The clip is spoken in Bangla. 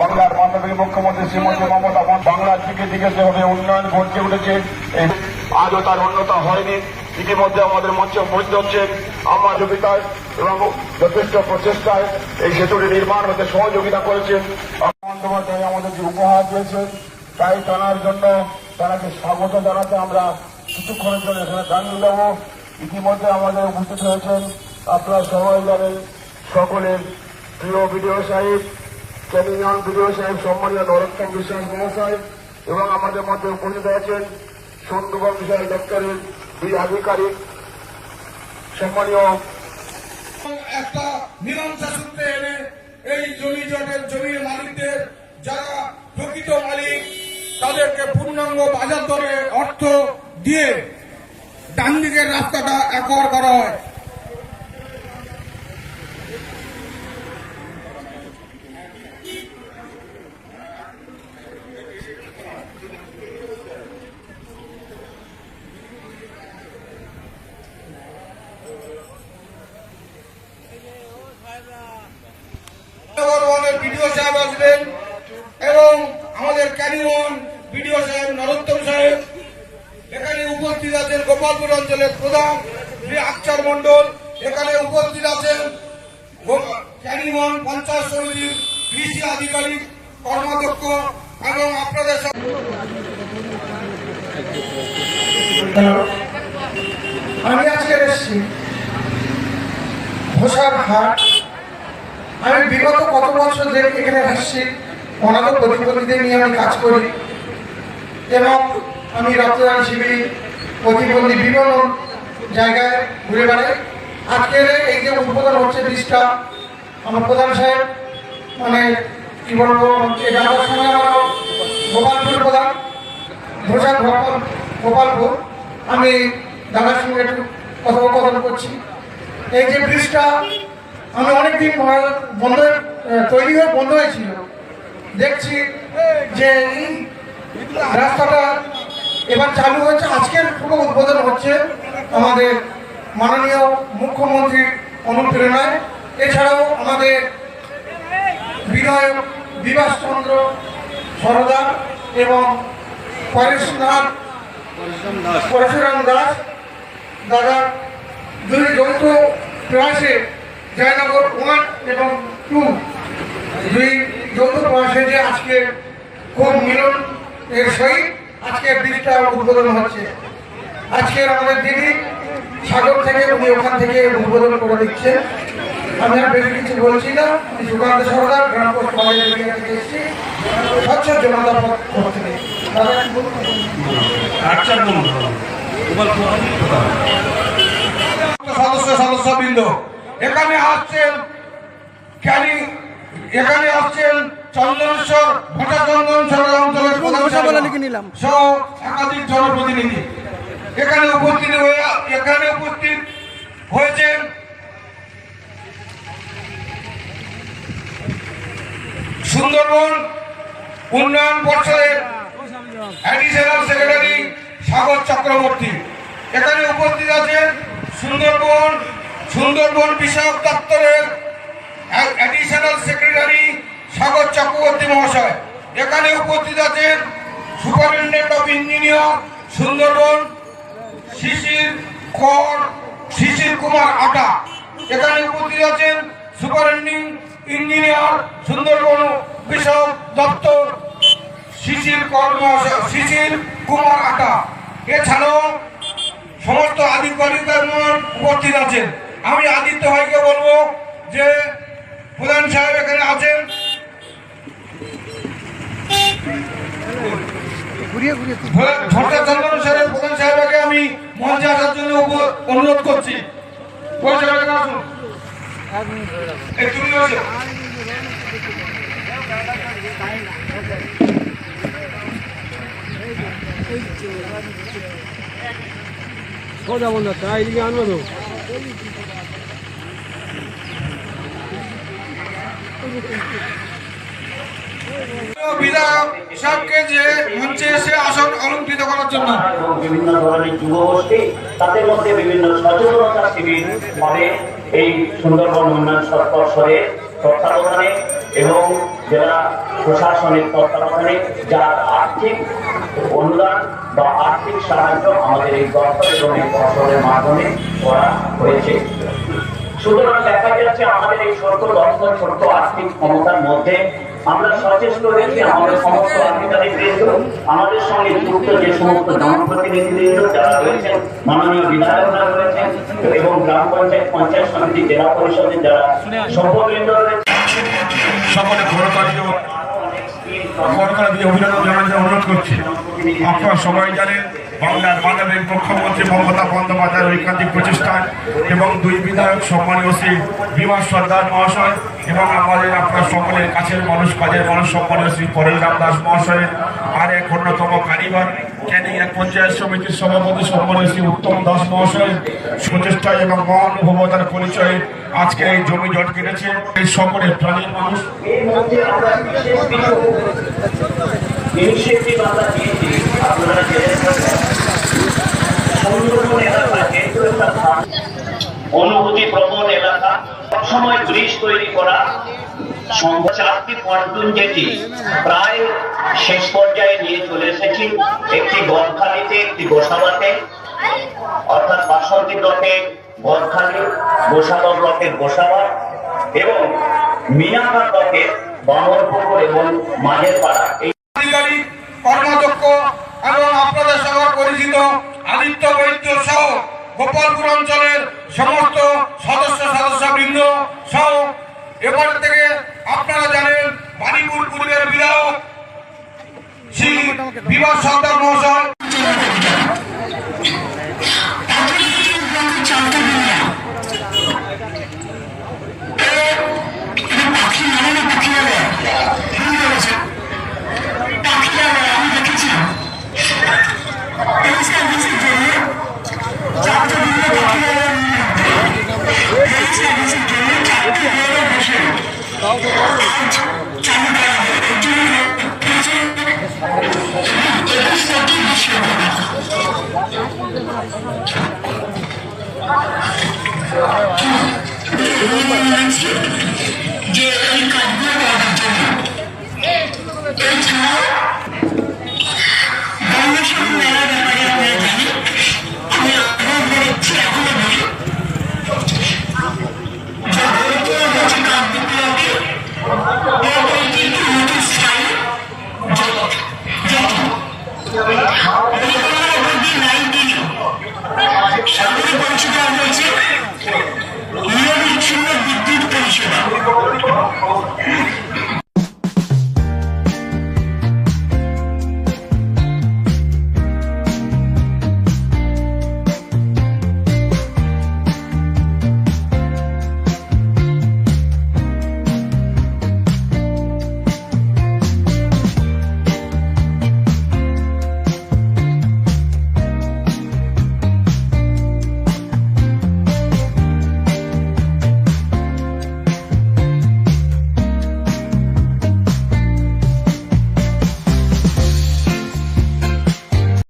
বাংলার মাননীয় মুখ্যমন্ত্রী শ্রীমতী মমতা বাংলার দিকে দিকে যেভাবে উন্নয়ন ঘটে উঠেছে আজও তার উন্নতা হয়নি। ইতিমধ্যে আমাদের মঞ্চে উপস্থিত হচ্ছেন আমার যোগিতায় এবং যথেষ্ট প্রচেষ্টায় এই সেতুটি নির্মাণ হতে সহযোগিতা করেছেন। বন্দ্যোপাধ্যায় আমাদের যে উপহার দিয়েছে তাই টানার জন্য তারাকে স্বাগত জানাতে আমরা কিছুক্ষণের জন্য এখানে দাঁড়িয়ে দেবো ইতিমধ্যে আমাদের উপস্থিত হয়েছেন আপনারা সবাই জানেন, সকলের প্রিয় বিডিও সাহেব ক্যানিয়ন বিডিও সাহেব, সম্মানীয় নরোত্তম বিশ্বাস মহাশয় এবং আমাদের মধ্যে উপস্থিত আছেন সন্দুগম বিষয় দপ্তরের দুই আধিকারিক। সম্মানীয় একটা মীমাংসা সূত্রে এনে এই জমি জটের জমির মালিকদের যারা প্রকৃত মালিক, তাদেরকে পূর্ণাঙ্গ বাজার দরে অর্থ দিয়ে ডান দিকের রাস্তাটা একর করা হয় বর্ধমানের বিডিও সাহেব আসবেন এবং আমাদের ক্যানিমন বিডিও সাহেব, নরোত্তম সাহেব, এখানে উপস্থিত আছেন গোপালপুর অঞ্চলের প্রধান শ্রী আকচার মন্ডল এখানে উপস্থিত আছেন ক্যানিমন পঞ্চায়েত সমিতির কৃষি আধিকারিক, কর্মাধ্যক্ষ এবং আপনাদের আমি আজকে এসেছি ঘোষার হাট। আমি বিগত কত বছর ধরে এখানে আসছি অনাথ প্রতিবন্ধীদের নিয়ে আমি কাজ করি। এবং আমি রক্তদান শিবির প্রতিবন্ধী বিভিন্ন জায়গায় ঘুরে বেড়াই। আজকের এই যে উদ্বোধন হচ্ছে ব্রিজটা আমার প্রধান সাহেব মানে কি বলব এটা আমার সঙ্গে আমার গোপালপুর প্রধান ঘোষা গোপাল গোপালপুর। আমি দাদার সঙ্গে একটু কথোপকথন করছি। এই যে ব্রিজটা, আমি অনেকদিন বন্ধ তৈরি হয়ে বন্ধ হয়েছিল। দেখছি যে রাস্তাটা এবার চালু হয়েছে। আজকের পুরো উদ্বোধন হচ্ছে আমাদের মাননীয় মুখ্যমন্ত্রীর অনুপ্রেরণায়। এছাড়াও আমাদের বিধায়ক বিভাসচন্দ্র সরদা এবং পরেশনাথ পরশুরাম দাস, দাদা দুই যৌথ প্রয়াসে জয়নগর ওয়ান এবং টু, দুই যৌথ প্রয়াসে যে আজকে খুব মিলন এর সহিত আজকে ব্রিজটা উদ্বোধন হচ্ছে। আজকের আমাদের দিদি সাগর থেকে উনি ওখান থেকে উদ্বোধন করে দিচ্ছেন। আমি আর বেশি কিছু বলছি না। সুকান্ত সরকার গ্রাম পোস্ট থেকে এসেছি। স্বচ্ছ জনতা পথ করতে দাদা সদস্য সদস্যবৃন্দ এখানে আসছেন ক্যানি এখানে আসছেন চন্দনেশ্বর ভট্টাচন্দন সরকার অঞ্চলের সহ একাধিক জনপ্রতিনিধি। এখানে উপস্থিত হয়ে এখানে উপস্থিত হয়েছেন সুন্দরবন উন্নয়ন পর্ষদের অ্যাডিশনাল সেক্রেটারি সাগর চক্রবর্তী। এখানে উপস্থিত আছেন সুন্দরবন সুন্দরবন বিষয়ক দপ্তরের অ্যাডিশনাল সেক্রেটারি সাগর চক্রবর্তী মহাশয়। এখানে উপস্থিত আছেন superintendent of engineer Sundarban Shishir Kar Shishir Kumar আটা। এখানে উপস্থিত আছেন সুপারিনটেন্ডিং ইঞ্জিনিয়ার সুন্দরবন বিষয়ক দপ্তর শিশির কর্ম শিশির কুমার আটা। এছাড়াও সমস্ত আধিকারিকগণ উপস্থিত আছেন। আমি আদিত্য ভাইকে বলব যে প্রধান সাহেব এখানে আছেন। ভট্টাচন্দ্র সাহেব প্রধান সাহেবকে আমি মঞ্চে আসার জন্য অনুরোধ করছি। সোজা বন্ধ তাই এদিকে আনব তো? বিধায়ক বিভিন্ন ধরনের যুবগোষ্ঠী তাদের মধ্যে বিভিন্ন সচেতনতা শিবির হবে এই সুন্দরবন উন্নয়ন পর্ষদের তত্ত্বাবধানে এবং জেলা প্রশাসনের তত্ত্বাবধানে, যার আর্থিক অনুদান বা আর্থিক সাহায্য আমাদের এই দপ্তর মাধ্যমে করা হয়েছে। সুতরাং দেখা যাচ্ছে আমাদের এই ছোট্ট দপ্তর, ছোট্ট আর্থিক ক্ষমতার মধ্যে আমরা সচেষ্ট রয়েছি আমাদের সমস্ত আধিকারিক আমাদের সঙ্গে যুক্ত যে সমস্ত জনপ্রতিনিধিবৃন্দ যারা রয়েছেন, মাননীয় বিধায়করা রয়েছেন এবং গ্রাম পঞ্চায়েত পঞ্চায়েত সমিতি, জেলা পরিষদের যারা সভ্যবৃন্দ রয়েছেন। দিয়ে জানাতে অনুরোধ করছি। আপনারা সবাই জানেন বাংলার মানবিক মুখ্যমন্ত্রী মমতা বন্দ্যোপাধ্যায়ের ঐকান্তিক প্রচেষ্টায় এবং দুই বিধায়ক সম্মানীয় শ্রী বিমান সর্দার মহাশয় এবং আমাদের আপনার সকলের কাছের মানুষ, কাজের মানুষ সম্মানীয় শ্রী পরেশ রাম দাস মহাশয়ের আর এক অন্যতম কারিগর ক্যানিং এক পঞ্চায়েত সমিতির সভাপতি সম্মানীয় শ্রী উত্তম দাস মহাশয় প্রচেষ্টায় এবং মহানুভবতার পরিচয়ে আজকে এই জমি জট কেটেছে এই সকলের প্রাণীর মানুষ এর মধ্যে। অনুভূতি প্রবণ এলাকা। সবসময় ব্রিজ তৈরি করা চারটি পন্টুন জেটি প্রায় শেষ পর্যায়ে নিয়ে চলে এসেছি। একটি গদখালিতে একটি গোসাবাতে। অর্থাৎ বাসন্তী ব্লকে গদখালি গোসাবা ব্লকের গোসাবা এবং মিনাকা ব্লকের বামরপুকুর এবং মাঝের পাড়া এই কর্মদক্ষ এবং আপনাদের সঙ্গে পরিচিত আদিত্য বৈদ্য সহ গোপালপুর অঞ্চলের সমস্ত সদস্য সদস্যবৃন্দ সহ এবার থেকে আপনারা জানেন বাণীপুর পূর্বের বিধায়ক শ্রী বিভাস সর্দার মহাশয়।